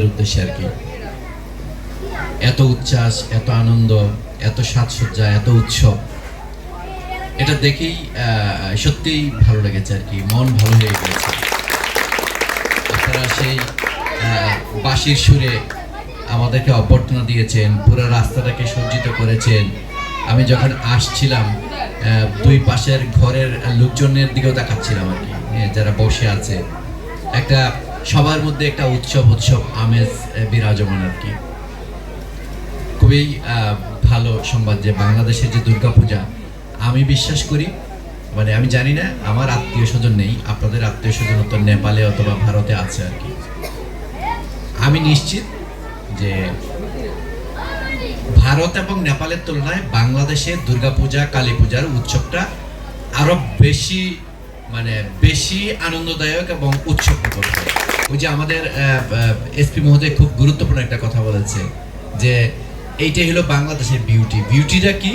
আপনাদের উদ্দেশ্যে আর কি। এত উচ্ছ্বাস, এত আনন্দ, এত সাজসজ্জা, এত উৎসব, এটা দেখেই সত্যিই ভালো লেগেছে আর কি। মন ভালো হয়ে গেছে আপনারা সেই বাঁশির সুরে আমাদেরকে অভ্যর্থনা দিয়েছেন, পুরো রাস্তাটাকে সজ্জিত করেছেন। আমি যখন আসছিলাম দুই পাশের ঘরের লোকজনের দিকেও তাকাচ্ছিলাম আর কি যারা বসে আছে। একটা সবার মধ্যে একটা উৎসব উৎসব আমেজ বিরাজমান আর কি খুবই ভালো সংবাদ যে বাংলাদেশের যে দুর্গাপূজা, আমি বিশ্বাস করি মানে আমি জানি না, আমার আত্মীয় স্বজন নেই, আপনাদের আত্মীয় স্বজন তো নেপালে অথবা ভারতে আছে আর কি আমি নিশ্চিত যে ভারত এবং নেপালের তুলনায় বাংলাদেশের দুর্গাপূজা, কালী পূজার উৎসবটা আরও বেশি মানে বেশি আনন্দদায়ক এবং উৎসব। ওই যে আমাদের এসপি মহোদয় খুব গুরুত্বপূর্ণ একটা কথা বলেছে যে এইটাই হলো বাংলাদেশের বিউটি বিউটিটা কি?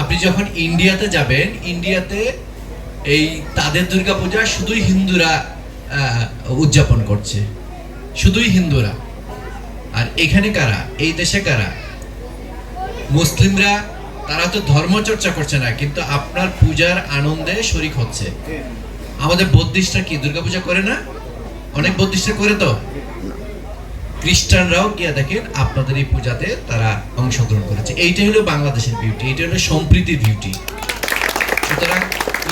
আপনি যখন ইন্ডিয়াতে যাবেন ইন্ডিয়াতে এই তাদের দুর্গাপূজা শুধুই হিন্দুরা উদযাপন করছে। শুধুই হিন্দুরা। আর এখানে কারা? এই দেশে কারা? মুসলিমরা, তারা তো ধর্ম চর্চা করছে না, কিন্তু আপনার পূজার আনন্দে শরিক হচ্ছে। আমাদের বৌদ্ধিস্টরা কি দুর্গাপূজা করে না? অনেক বৌদ্ধিস্টরা করে তো? খ্রিস্টানরাও গিয়া দেখেন আপনাদের এই পূজাতে তারা অংশগ্রহণ করেছে। এইটাই হলো বাংলাদেশের বিউটি এইটা হলো সম্প্রীতির বিউটি সুতরাং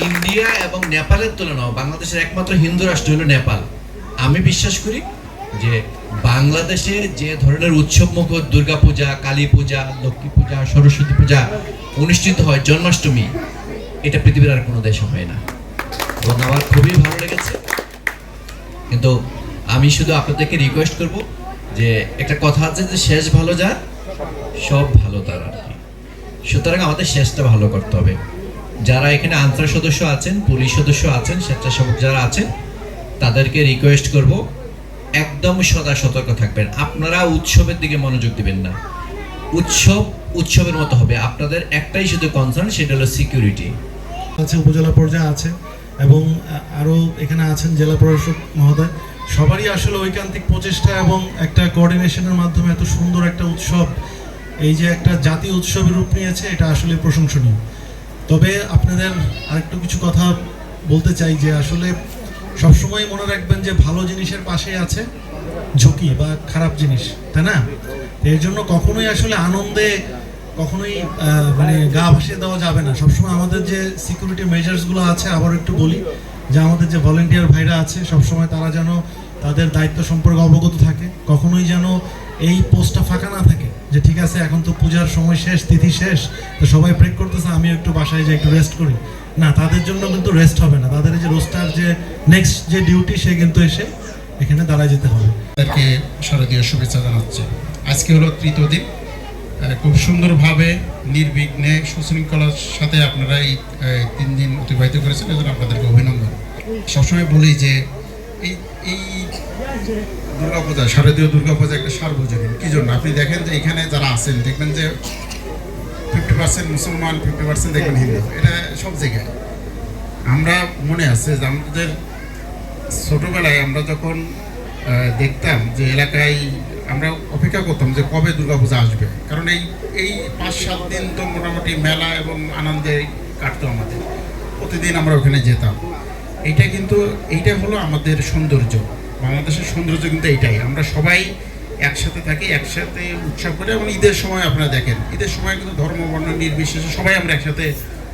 ইন্ডিয়া এবং নেপালের তুলনাও বাংলাদেশের একমাত্র হিন্দু রাষ্ট্র হলো নেপাল। আমি বিশ্বাস করি যে বাংলাদেশে যে ধরনের উৎসব মুখর দুর্গা পূজা কালী পূজা লক্ষ্মী পূজা সরস্বতী পূজা অনুষ্ঠিত হয় জন্মাষ্টমী এটা পৃথিবীর আর কোনো দেশে হয় না। এবং আমার খুবই ভালো লেগেছে। কিন্তু আমি শুধু আপনাদেরকে রিকোয়েস্ট করব যে একটা কথা আছে যে শেষ ভালো যার, সব ভালো তার আর কি। সুতরাং আমাদের শেষটা ভালো করতে হবে। যারা এখানে আনসার সদস্য আছেন, পুলিশ সদস্য আছেন, স্বেচ্ছাসেবক যারা আছেন, তাদেরকে রিকোয়েস্ট করব একদম সদা সতর্ক থাকবেন। আপনারা উৎসবের দিকে মনোযোগ দিবেন না। উৎসব উৎসবের মতো হবে। আপনাদের একটাই শুধু কনসার্ন সেটা হলো সিকিউরিটি আছে উপজেলা পর্যায়ে আছে। এবং আরও এখানে আছেন জেলা প্রশাসক মহোদয়। সবারই আসলে ঐকান্তিক প্রচেষ্টা এবং একটা কোঅর্ডিনেশনের মাধ্যমে এত সুন্দর একটা উৎসব, এই যে একটা জাতীয় উৎসবের রূপ নিয়েছে, এটা আসলে প্রশংসনীয়। তবে আপনাদের আরেকটু কিছু কথা বলতে চাই যে আসলে সবসময় মনে রাখবেন যে ভালো জিনিসের পাশেই আছে ঝুঁকি বা খারাপ জিনিস, তাই না? এর জন্য কখনোই আসলে আনন্দে কখনোই মানে গা ভাসিয়ে দেওয়া যাবে না। সবসময় আমাদের যে সিকিউরিটি মেজার্সগুলো আছে, আবার একটু বলি, যে আমাদের যে ভলেন্টিয়ার ভাইরা আছে, সবসময় তারা যেন তাদের দায়িত্ব সম্পর্কে অবগত থাকে। কখনোই যেন এই পোস্টটা ফাঁকা না থাকে, যে ঠিক আছে, এখন তো পূজার সময় শেষ, তিথি শেষ, তো সবাই ব্রেক করতেছে আমি একটু বাসায় যাই, একটু রেস্ট করি। না, তাদের জন্য কিন্তু রেস্ট হবে না। তাদের যে রোস্টার যে নেক্সট যে ডিউটি সে কিন্তু এসে এখানে দাঁড়ায় যেতে হবে। তাদেরকে শারদীয় শুভেচ্ছা জানাচ্ছে। আজকে হলো তৃতীয় দিন। খুব সুন্দরভাবে নির্বিঘ্নে সুশৃঙ্খলার সাথে আপনারা এই তিন দিন অতিবাহিত করেছেন, এজন্য আপনাদেরকে অভিনন্দন। সবসময় বলি যে এই এই দুর্গাপূজা, শারদীয় দুর্গাপূজা একটা সার্বজনীন। কি জন্য? আপনি দেখেন যে এখানে যারা আছেন, দেখবেন যে ফিফটি পার্সেন্ট মুসলমান ফিফটি পার্সেন্ট দেখবেন হিন্দু। এটা সব জায়গায়। আমরা মনে আছে যে আমাদের ছোটবেলায় আমরা যখন দেখতাম যে এলাকায় আমরা অপেক্ষা করতাম যে কবে দুর্গাপূজা আসবে। কারণ এই এই পাঁচ, সাত দিন তো মোটামুটি মেলা এবং আনন্দে কাটতো আমাদের। প্রতিদিন আমরা ওখানে যেতাম। এইটা কিন্তু, এইটা হলো আমাদের সৌন্দর্য। বাংলাদেশের সৌন্দর্য কিন্তু এইটাই। আমরা সবাই একসাথে থাকি, একসাথে উৎসব করি এবং ঈদের সময় আপনারা দেখেন, ঈদের সময় কিন্তু ধর্ম, বর্ণ, নির্বিশেষে সবাই আমরা একসাথে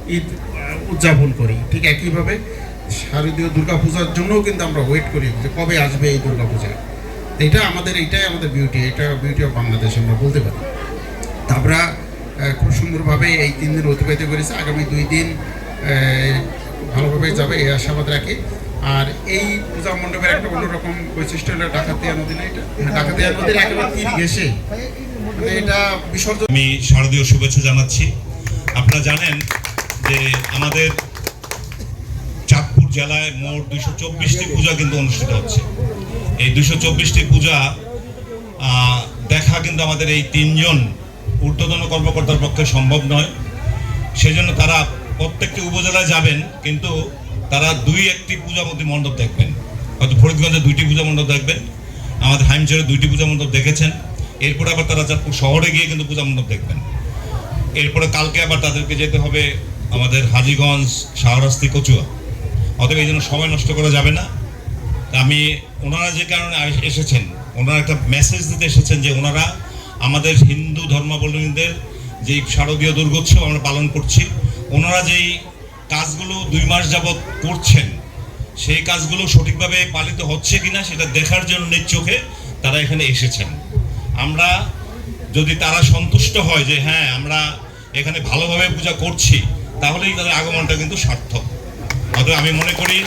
ঈদ উদযাপন করি। ঠিক একইভাবে শারদীয় দুর্গাপূজার জন্যও কিন্তু আমরা ওয়েট করি যে কবে আসবে এই দুর্গাপূজা। এটা আমাদের এইটাই আমাদের বিউটি এটা বিউটি অফ বাংলাদেশ আমরা বলতে পারি। তা আমরা খুব সুন্দরভাবে এই তিন দিন অতিবাহিত করেছি। আগামী দুই দিন আহ, ভালোভাবে যাবে এই আশাবাদ রাখি। আর এই পূজা মণ্ডপের একটা অন্যরকম বৈশিষ্ট্য হলো ডাকাতিয়া নদী না এটা? হ্যাঁ, ডাকাতিয়া নদীর একেবারে তীর ঘেসে মানে এটা বিসর্জন আমি শারদীয় শুভেচ্ছা জানাচ্ছি। আপনারা জানেন যে আমাদের চাঁদপুর জেলায় মোট দুইশো চব্বিশটি পূজা কিন্তু অনুষ্ঠিত হচ্ছে। এই দুশো চব্বিশটি পূজা দেখা কিন্তু আমাদের এই তিনজন ঊর্ধ্বতন কর্মকর্তার পক্ষে সম্ভব নয়। সেজন্য তারা প্রত্যেকটি উপজেলায় যাবেন, কিন্তু তারা দুই একটি পূজা মণ্ডপ দেখবেন। হয়তো ফরিদগঞ্জে দুইটি পূজা মণ্ডপ দেখবেন, আমাদের হাইমচরে দুইটি পূজা মণ্ডপ দেখেছেন। এরপরে আবার তারা চাঁদপুর শহরে গিয়ে কিন্তু পূজা মণ্ডপ দেখবেন। এরপরে কালকে আবার তাদেরকে যেতে হবে আমাদের হাজীগঞ্জ, শাহরাস্তি, কচুয়া। অতএব এই জন্য সময় নষ্ট করা যাবে না। আমি, ওনারা যে কারণে এসেছেন, ওনারা একটা মেসেজ দিতে এসেছেন যে ওনারা আমাদের হিন্দু ধর্মাবলম্বীদের যেই শারদীয় দুর্গোৎসব আমরা পালন করছি, ওনারা যেই কাজগুলো দুই মাস যাবৎ করছেন, সেই কাজগুলো সঠিকভাবে পালিত হচ্ছে কিনা সেটা দেখার জন্য চোখে তারা এখানে এসেছেন। আমরা যদি তারা সন্তুষ্ট হয় যে হ্যাঁ আমরা এখানে ভালোভাবে পূজা করছি, তাহলেই তাদের আগমনটা কিন্তু সার্থক। অতএব আমি মনে করি